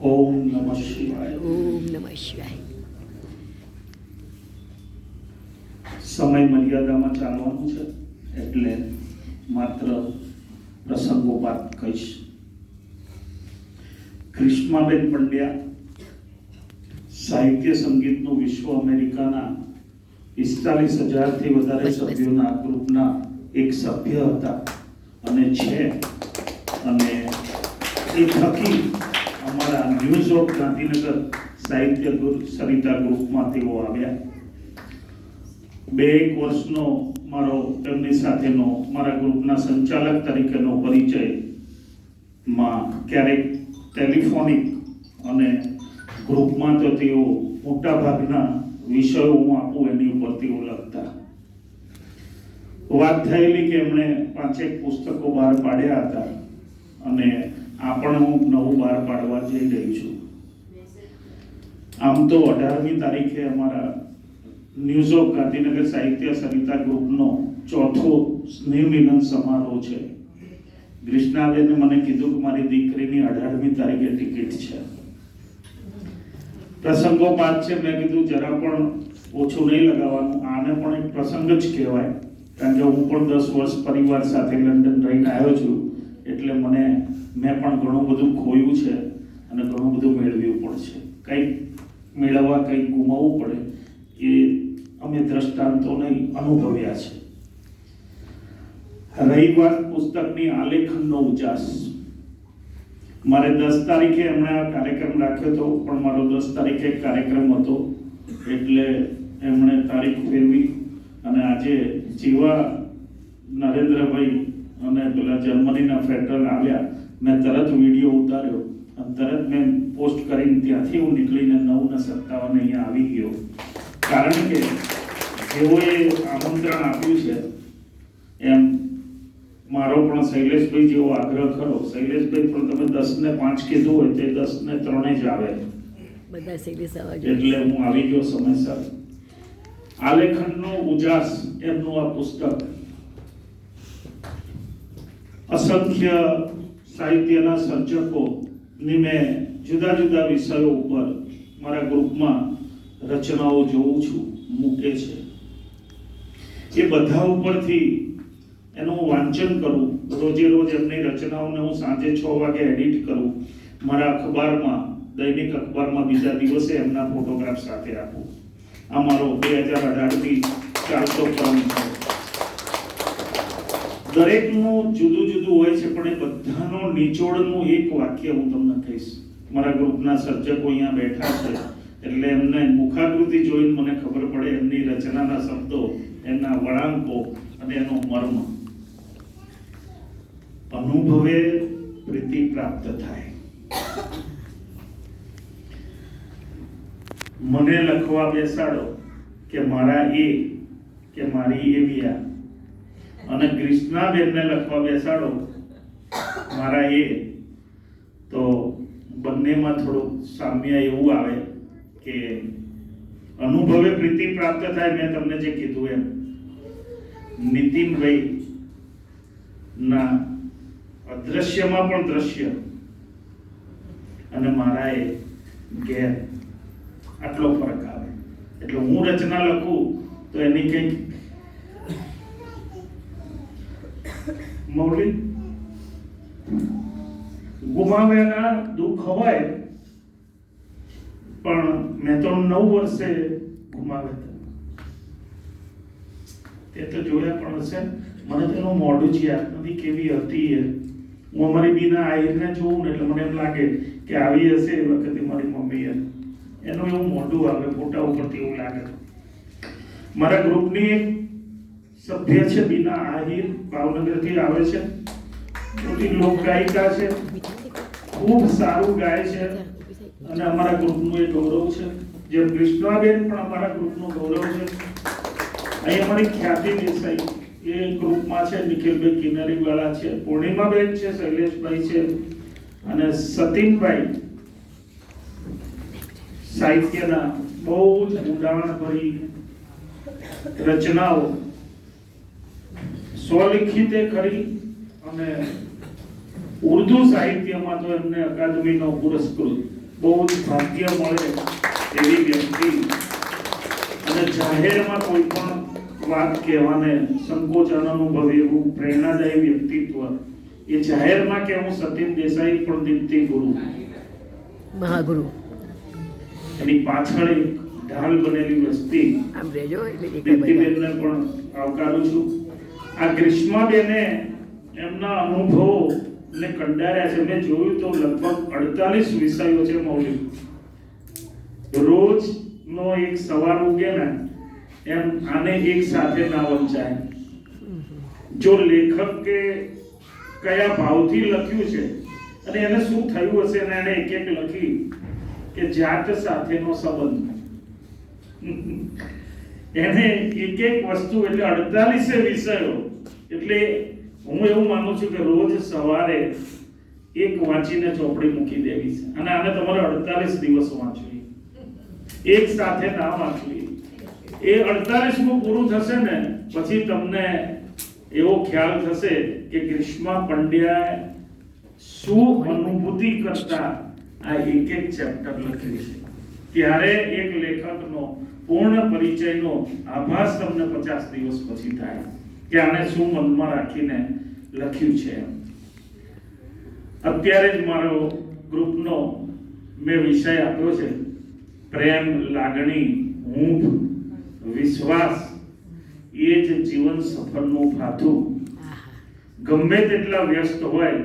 ઓમ નમઃ શિવાય ઓમ નમઃ શિવાય સમય મર્યાદામાં ચાલવાનું છે એટલે માત્ર પ્રસંગોપાત કહીશ. ક્રિષ્માબેન પંડ્યા સાહિત્ય સંગીતનું વિશ્વ અમેરિકાના પિસ્તાલીસ હજારથી વધારે. સભ્યોના ગ્રુપના એક સભ્ય હતા અને છે અને એ થકી અમારા ન્યૂઝ ઓફ ગાંધીનગર સાહિત્ય ગ્રુપ સરિતા ગ્રુપમાં તેઓ આવ્યા. બે એક વર્ષનો મારો તેમની સાથેનો, મારા ગ્રુપના સંચાલક તરીકેનો પરિચયમાં ક્યારેક ટેલિફોનિક અને ગ્રુપમાં તો તેઓ મોટા ભાગના વિષયો હું આપું એની ઉપર તેઓ લખતા. વાત થયેલી કે એમણે પાંચેક પુસ્તકો બહાર પાડ્યા હતા. અને આ પણ હું નવું બહાર પાડવા જઈ રહી છું. આમ તો અઢારમી તારીખે અમારા ન્યૂઝ ઓફ ગાંધીનગર સાહિત્ય સરિતા ગ્રુપનો ચોથો સ્નેહ મિલન સમારોહ છે. ગ્રીષ્ણાબેને મને કીધું કે મારી દીકરીની અઢારમી તારીખે ટિકિટ છે. પ્રસંગોપાત છે, મેં કીધું જરા પણ ઓછું નહીં લગાવવાનું. આને પણ એક પ્રસંગ જ કહેવાય. કારણ કે હું પણ દસ વર્ષ પરિવાર સાથે લંડન રહીને આવ્યો છું. એટલે મને, મેં પણ ઘણું બધું ખોયું છે અને ઘણું બધું મેળવ્યું પણ છે. કંઈક મેળવવા, કંઈક ગુમાવવું પડે એ અમે દ્રષ્ટાંતોને અનુભવ્યા છે. રહી વાત પુસ્તકની આલેખનનો ઉજાસ. મારે દસ તારીખે એમણે આ કાર્યક્રમ રાખ્યો હતો, પણ મારો દસ તારીખે કાર્યક્રમ હતો, એટલે એમણે તારીખ ફેરવી અને આજે જેવા નરેન્દ્રભાઈ અને પેલા જર્મનીના ફેડરલ આવ્યા. મેં તરત વીડિયો ઉતાર્યો અને તરત મેં પોસ્ટ કરીને ત્યાંથી હું નીકળીને નવ ને સત્તાવન અહીંયા આવી ગયો. કારણ કે જેઓએ આમંત્રણ આપ્યું છે એમ મારો પણ શૈલેષભાઈ જેવો આગ્રહ ખરો. શૈલેષભાઈ પણ તમે દસ ને પાંચ કીધું હોય તે દસ ને ત્રણે જ આવે. બધા એટલે હું આવી ગયો સમયસર. આલેખનનો ઉજાસ એમનું આ પુસ્તક. અસંખ્ય સાહિત્યના સર્જકોની મેં જુદા જુદા વિષયો ઉપર મારા ગ્રુપમાં રચનાઓ જોઉં છું, મૂકે છે. એ બધા ઉપરથી એનું વાંચન કરું, રોજે રોજ એમની રચનાઓને હું સાંજે છ વાગે એડિટ કરું, મારા અખબારમાં, દૈનિક અખબારમાં બીજા દિવસે એમના ફોટોગ્રાફ સાથે આપું. આ મારો બે હજાર અઢારથી ચારસો ક્રમ છે દરેકનું જુદું જુદું હોય છે, પણ એ બધાનો નિચોડનું એક વાક્ય હું તમને કહીશ. મારા ગ્રુપના સર્જકો અહીંયા બેઠા છે, એટલે એમને મુખાકૃતિ જોઈને મને ખબર પડે એમની રચનાના શબ્દો, એમના વળાંકો અને એનો મર્મ. અનુભવે પ્રીતિ પ્રાપ્ત થાય. મને લખવા બેસાડો કે મારા એ, કે મારી એવિયા અને કૃષ્ણાબેનને લખવા બેસાડો, મારા એ, તો બંનેમાં થોડુંક સામ્ય એવું આવે કે અનુભવે પ્રીતિ પ્રાપ્ત થાય, મેં તમને જે કીધું એમ. નીતિનભાઈ ના અદ્રશ્યમાં પણ દ્રશ્ય. અને મારા એ ઘેર આટલો ફરક આવે. એટલે હું રચના લખું તો એની કંઈક મૌલિક ગુમાવેલા દુઃખ હોય, પણ મેં તો નવ વર્ષે ગુમાવ્યા તે તો જોયા પણ હશે. મને તેનું મોઢું જ યાદ નથી કેવી હતી એ. હું અમારી બીના આહિરને જોઉં ને એટલે મને એમ લાગે કે આવી હશે એ વખતે મારી મમ્મીએ એનું એવું મોઢું આવે ફોટા ઉપરથી એવું લાગે. મારા ગ્રુપની સભ્ય છે, બીના આહિર ભાવનગરથી આવે છે. મોટી લોક ગાયિકા છે. ખૂબ સારું ગાય છે અને અમારા ગ્રુપનું એ ગૌરવ છે. જેમ કૃષ્ણાબેન પણ અમારા ગ્રુપનું ગૌરવ છે. અહીં અમારી ખ્યાતિ દેસાઈ એ ગ્રુપમાં છે, નિખિલભાઈ કિનારીવાળા છે, પૂર્ણિમાબેન છે, શૈલેષભાઈ છે અને સતીનભાઈ સાહિત્યના બહુ જ ઊંડાણભરી રચનાઓ સ્વલિખિતે કરી અને ઉર્દુ સાહિત્યમાં તો એમને અકાદમીનો પુરસ્કૃત બહુ જ ભાગ્ય મળે એવી વ્યક્તિ. અને જાહેરમાં કોઈ પણ વાત કહેવાને સંકોચ અનુભવે એવું પ્રેરણાદાયી વ્યક્તિત્વ એ જાહેરમાં કે હું સતીન દેસાઈ પણ દીપ્તિ ગુરુ. મહાગુરુ. એની પાછળ એક ઢાલ બનેલી વસ્તી દીપ્તિબેનને પણ આવકારું છું. આ ગ્રીષ્માબેને એમના અનુભવો ને કંડાર્યા છે. મેં જોયું તો લગભગ અડતાલીસ વિષયો છે મૌલિક. રોજ નો એક સવાર ઉગે ને એમ આને એક સાથે ના વંચાય. જો લેખક કે કયા ભાવથી લખ્યું છે અને એને શું થયું હશે ને એને એક એક લખી કે જાત સાથેનો સંબંધ. એને એક એક વસ્તુ એટલે અડતાલીસે વિષયો એટલે હું એવું માનું છું કે રોજ સવારે એક વાંચીને ચોપડી મૂકી દેવી છે. અને આને તમારે અડતાલીસ દિવસ વાંચવી. એક સાથે ના વાંચવી. એ અડતાલીસમું પૂરું થશે ને, પછી તમને એવો ખ્યાલ થશે કે ગ્રીષ્મા પંડ્યાએ શું અનુભૂતિ કરતા આ એક એક ચેપ્ટર લખ્યું છે. ત્યારે એક લેખકનો પૂર્ણ પરિચયનો આભાસ તમને પચાસ દિવસ પછી થાય. કે આને શું મનમાં રાખીને લખ્યું છે. અત્યારે જ મારો ગ્રુપનો મેં વિષય આપ્યો છે, પ્રેમ, લાગણી, ઊંઘ, વિશ્વાસ, એ જ જીવન સફળનું ભાથું. ગમે તેટલા વ્યસ્ત હોય,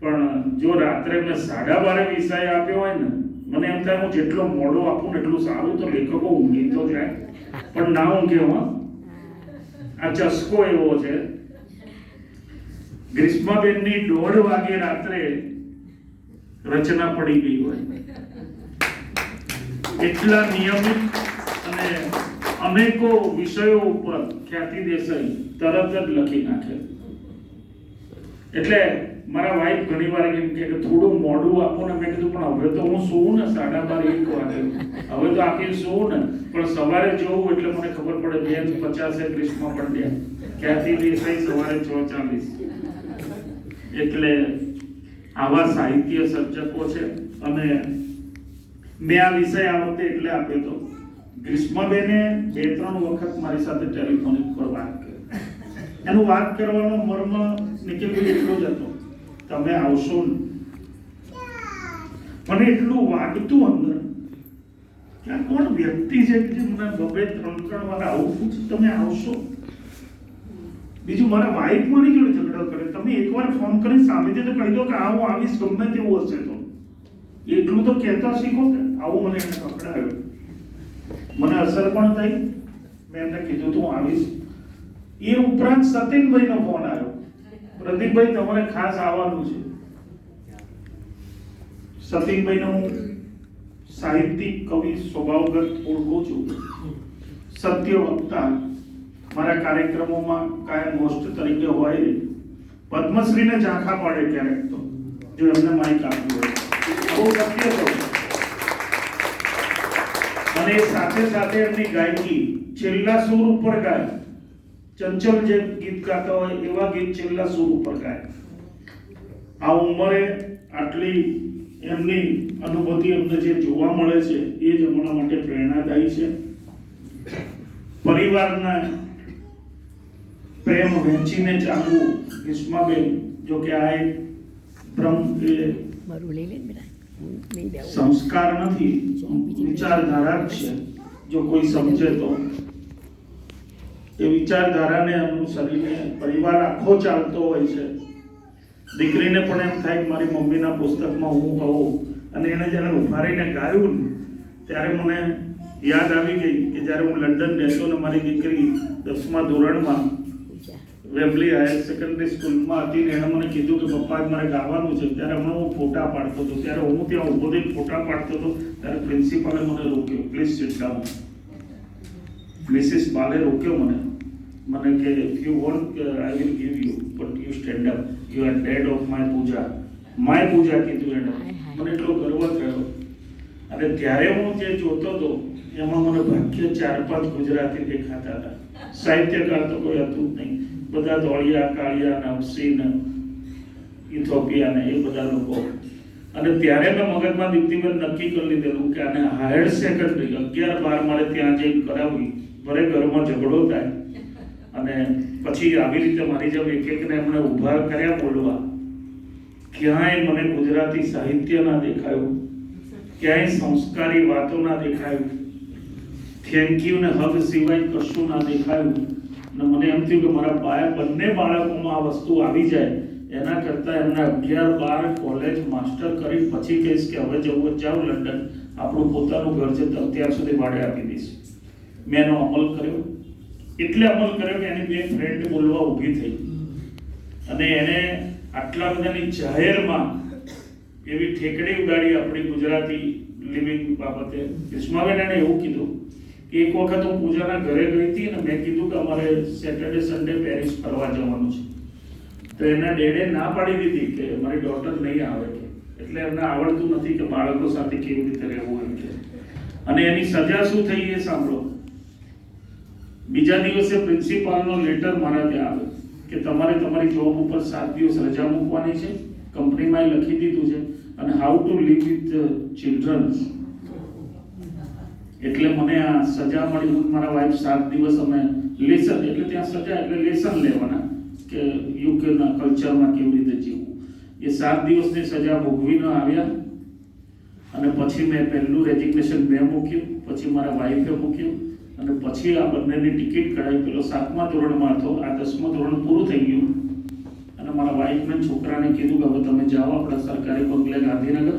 પણ જો રાત્રે મેં સાડા બારે વિષય આપ્યો હોય ને, મને એમ થાય હું જેટલો મોડો આપું ને એટલું સારું, તો લેખકો ઊંઘી તો જાય. પણ ના ઊંઘે, હો. આ ચસ્કો એવો છે. ગ્રીષ્માબેનની દોઢ વાગે રાત્રે રચના પડી ગઈ હોય. એટલા નિયમિત અને અનેકો વિષયો ઉપર ખ્યાતિ દેસાઈ તરત જ લખી નાખે. એટલે મારા વાઈફ ઘણી વાર એમ કે થોડું મોડું આપો ને મેં કીધું, પણ હવે તો હું સુવું ને, સાડા બાર એક વાગે. હવે તો આખી સુવું ને. પણ સવારે જોવું એટલે મને ખબર પડે બે પચાસે પણ બે ક્યાંથી દેસાઈ સવારે છ ચાલીસ. એટલે આવા સાહિત્ય સર્જકો છે. અને મેં આ વિષય આ વખતે એટલે આપ્યો તો, ગ્રીષ્મબેને બે ત્રણ વખત મારી સાથે ટેલિફોનિક પર વાત કરી. એનું વાત કરવાનો મર્મ નિખિલભાઈ એટલો જ હતો. તમે આવશો મને એટલું વાગતું અંદર કે આ કોણ વ્યક્તિ છે કે મને બબે ત્રણ ત્રણ વાર આવું પૂછ, તમે આવશો? બીજું, મારા વાઈફ મારી જોડે ઝઘડો કરે. તમે એકવાર ફોન કરીને સામેથી તો કહી દો કે આ હું આવીશ, ગમે તેવું હશે તો. એટલું તો કહેતા શીખો કે આવું મને એને પકડાયો. મને અસર પણ થઈ. મેં એમને કીધું, તું આવીશ. એ ઉપરાંત સતીનભાઈનો ફોન આવ્યો. પ્રદીપભાઈ તમારે ખાસ આવવાનું છે. સતીનભાઈને હું સાહિત્યિક કવિ સ્વભાવગત ઓળખું છું. સત્ય વક્તા મારા કાર્યક્રમોમાં કાયમ હોસ્ટ તરીકે હોય પદ્મશ્રીને ઝાંખા પાડે ક્યારેક તો, જો એમને માઇક આપ્યું હોય. બહુ સત્ય કહું અને સાથે સાથે એમની ગાયકી છેલ્લા સુર ઉપર ગાય. ચંચલ જે ગીત ગાતા હોય એવા ગીત છેલ્લા સૂર ઉપર ગાય આ ઉંમરે આટલી એમની અનુભૂતિ અમને જે જોવા મળે છે, એ જ અમારા માટે પ્રેરણાદાયી છે પરિવારના પ્રેમ વહેંચીને ચાલવું ગ્રીષ્માબેન જો કે આ એક ભ્રમ. સંસ્કાર નથી, વિચારધારા છે, જો કોઈ સમજે તો એ વિચારધારાને અનુસરીને પરિવાર આખો ચાલતો હોય છે. દીકરીને પણ એમ થાય કે મારી મમ્મીના પુસ્તકમાં હું હોઉં અને એને જ્યારે ઉભારીને ગાયું ને, ત્યારે મને યાદ આવી ગઈ કે જ્યારે હું લંડન રહેતો ને મારી દીકરી દસમા ધોરણમાં પૂજા. વેમ્બલી હાયર સેકન્ડરી સ્કૂલમાં હતી ને એણે મને કીધું કે પપ્પા મારે ગાવાનું છે. ત્યારે હમણાં હું ફોટા પાડતો હતો. ત્યારે હું ત્યાં ઊભો થઈને ફોટા પાડતો હતો. ત્યારે પ્રિન્સિપાલે મને રોક્યો please sit down Mrs Male રોક્યો મને. મને કે if you want I will give you but you stand up you are dead of my Puja my Puja કીધું એને મને એટલો ગર્વ થયો. અને ત્યારે હું જે જોતો હતો એમાં મને ભાગ્ય ચાર પાંચ ગુજરાતી દેખાતા હતા. સાહિત્યકાર તો કોઈ હતું જ નહીં. બધા ધોળિયા કાળિયા નવસી ને ઇથોપિયા ને એ બધા લોકો. અને ત્યારે મેં મગજમાં દીપ્તિબેન નક્કી કરી લીધેલું કે આને હાયર સેકન્ડરી અગિયાર બાર મારે ત્યાં જઈને કરાવવી. ભલે ઘરમાં ઝઘડો થાય, અને પછી આવી રીતે મારી જેમ એક એકને એમણે ઊભા કર્યા બોલવા, ક્યાંય મને ગુજરાતી સાહિત્ય ના દેખાયું, ક્યાંય સંસ્કારી વાતો ના દેખાયું થેન્ક યુ ને હગ સિવાય કશું ના દેખાયું અને મને એમ થયું કે મારા બાયા બંને બાળકોમાં આ વસ્તુ આવી જાય, એના કરતાં એમને અગિયાર બાર કોલેજ માસ્ટર કરી, પછી કહીશ કે હવે જવું જાઓ લંડન, આપણું પોતાનું ઘર છે તો અત્યાર સુધી ભાડે આપી દઈશ. મેં એનો અમલ કર્યો. એટલે અમલ કર્યો કે એની બે ફ્રેન્ડ બોલવા ઊભી થઈ. અને એને આટલા બધાની જાહેરમાં એવી ઠેકડી ઉડાડી આપણી ગુજરાતી લિવિંગ બાબતે. ગ્રીષ્માબેન એણે એવું કીધું કે એક વખત હું પૂજાના ઘરે ગઈ હતી અને મેં કીધું કે અમારે સેટરડે સન્ડે પેરિસ ફરવા જવાનું છે. તો એના ડેડે ના પાડી દીધી કે મારી ડોટર નહીં આવે કે. એટલે એમને આવડતું નથી કે બાળકો સાથે કેવી રીતે રહેવું એમ કે. અને એની સજા શું થઈ એ સાંભળો. બીજા દિવસે પ્રિન્સિપાલનો લેટર મારા ત્યાં આવ્યો કે તમારે તમારી જોબ ઉપર સાત દિવસ રજા મૂકવાની છે, કંપનીમાં એ લખી દીધું છે અને how to live with children એટલે મને આ સજા મળી હું મારા વાઈફ સાત દિવસ અમે લેસન, એટલે ત્યાં સજા, એટલે લેસન લેવાના કે યુકેના કલ્ચરમાં કેવી રીતે જીવવું. એ સાત દિવસની સજા ભોગવીને આવ્યા અને પછી મેં પહેલું રેજિગ્નેશન મેં મૂક્યું, પછી મારા વાઈફે મૂક્યું. અને પછી આ બંનેની ટિકિટ કઢાવી પેલો સાતમા ધોરણમાં હતો. આ દસમા ધોરણ પૂરું થઈ ગયું. અને મારા વાઈફને છોકરાને કીધું કે હવે તમે જાઓ આપણા સરકારી બંગલે ગાંધીનગર.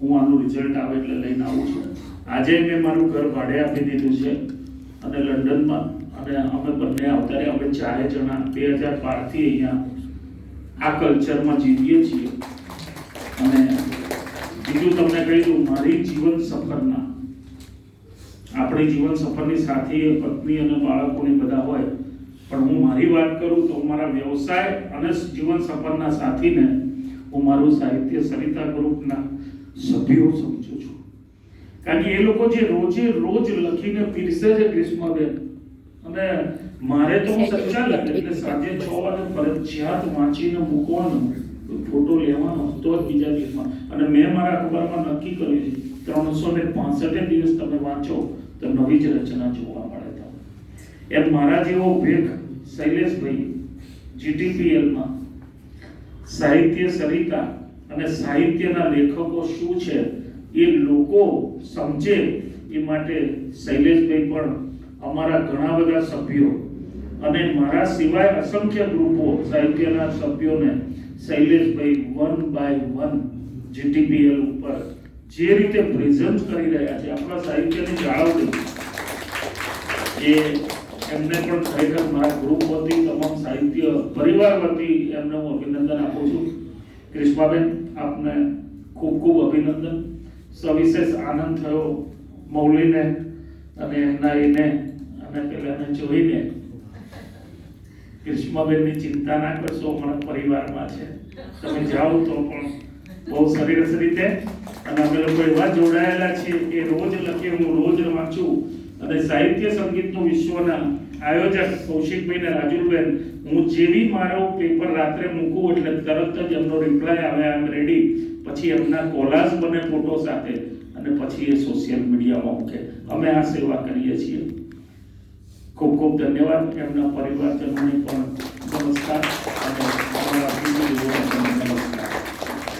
હું આનું રિઝલ્ટ આવે એટલે લઈને આવું છું. આજે મેં મારું ઘર ભાડે આપી દીધું છે અને લંડનમાં. અને અમે બંને આવતા અમે ચારે જણા બે હજાર બારથી અહીંયા આ કલ્ચરમાં જીવીએ છીએ. અને બીજું તમને કહી દઉં, મારી જીવન સફરના આપણી જીવન સફરની સાથે, પત્ની અને બાળકોની બધા હોય, પણ હું મારી વાત કરું તો મારા વ્યવસાય અને જીવન સફરના સાથીને હું મારું સાહિત્ય સરિતા ગ્રુપના સભ્યો સમજુ છું. કારણ કે એ લોકો જે રોજે રોજ લખીને પીરસે છે ગ્રીષ્માબેન અને મારે તો હું સચ્ચા લખે એટલે સાંજે છ વાગે ફરજિયાત વાંચીને મૂકવાનો ફોટો લેવાનો તો જ બીજા દિવસમાં. અને મેં મારા અખબારમાં નક્કી કર્યું છે, ત્રણસો ને દિવસ તમે વાંચો તો નવી જ રચના જોવા મળે તો. એમ મારા જેવો ભેખ શૈલેષભાઈ જીટીપીએલમાં સાહિત્ય સરિતા અને સાહિત્યના લેખકો શું છે એ લોકો સમજે એ માટે શૈલેષભાઈ પણ અમારા ઘણા બધા સભ્યો અને મારા સિવાય અસંખ્ય ગ્રુપો સાહિત્યના સભ્યોને Shaileshbhai one by one GTPL ઉપર જે રીતે પ્રેઝન્ટ કરી રહ્યા છે, આપણા સાહિત્યની જાળવણી, એ એમને પણ ખરેખર મારા ગ્રુપ વતી, તમામ સાહિત્ય પરિવાર વતી એમને હું અભિનંદન આપું છું. ક્રિષ્માબેન, આપને ખૂબ ખૂબ અભિનંદન. સવિશેષ આનંદ થયો મૌલીને અને એમના એને અને પેલાને જોઈને. ક્રિષ્માબેનની ચિંતા ના કરશો, અમારા પરિવારમાં છે. તમે જાઓ તો પણ બહુ સરસ રીતે. અને અમે લોકો એવા જોડાયેલા છીએ કે રોજ લખીએ હું રોજ વાંચું. અને સાહિત્ય સંગીતનું વિશ્વના આયોજક કૌશિકભાઈ ને રાજુલબેન, હું જેવી મારો પેપર રાત્રે મૂકું એટલે તરત જ એમનો રિપ્લાય આવે આઈ એમ રેડી પછી એમના કોલાજ બને ફોટો સાથે અને પછી એ સોશિયલ મીડિયામાં મૂકે. અમે આ સેવા કરીએ છીએ. ખૂબ ખૂબ ધન્યવાદ એમના પરિવારજનોને પણ નમસ્કાર. અને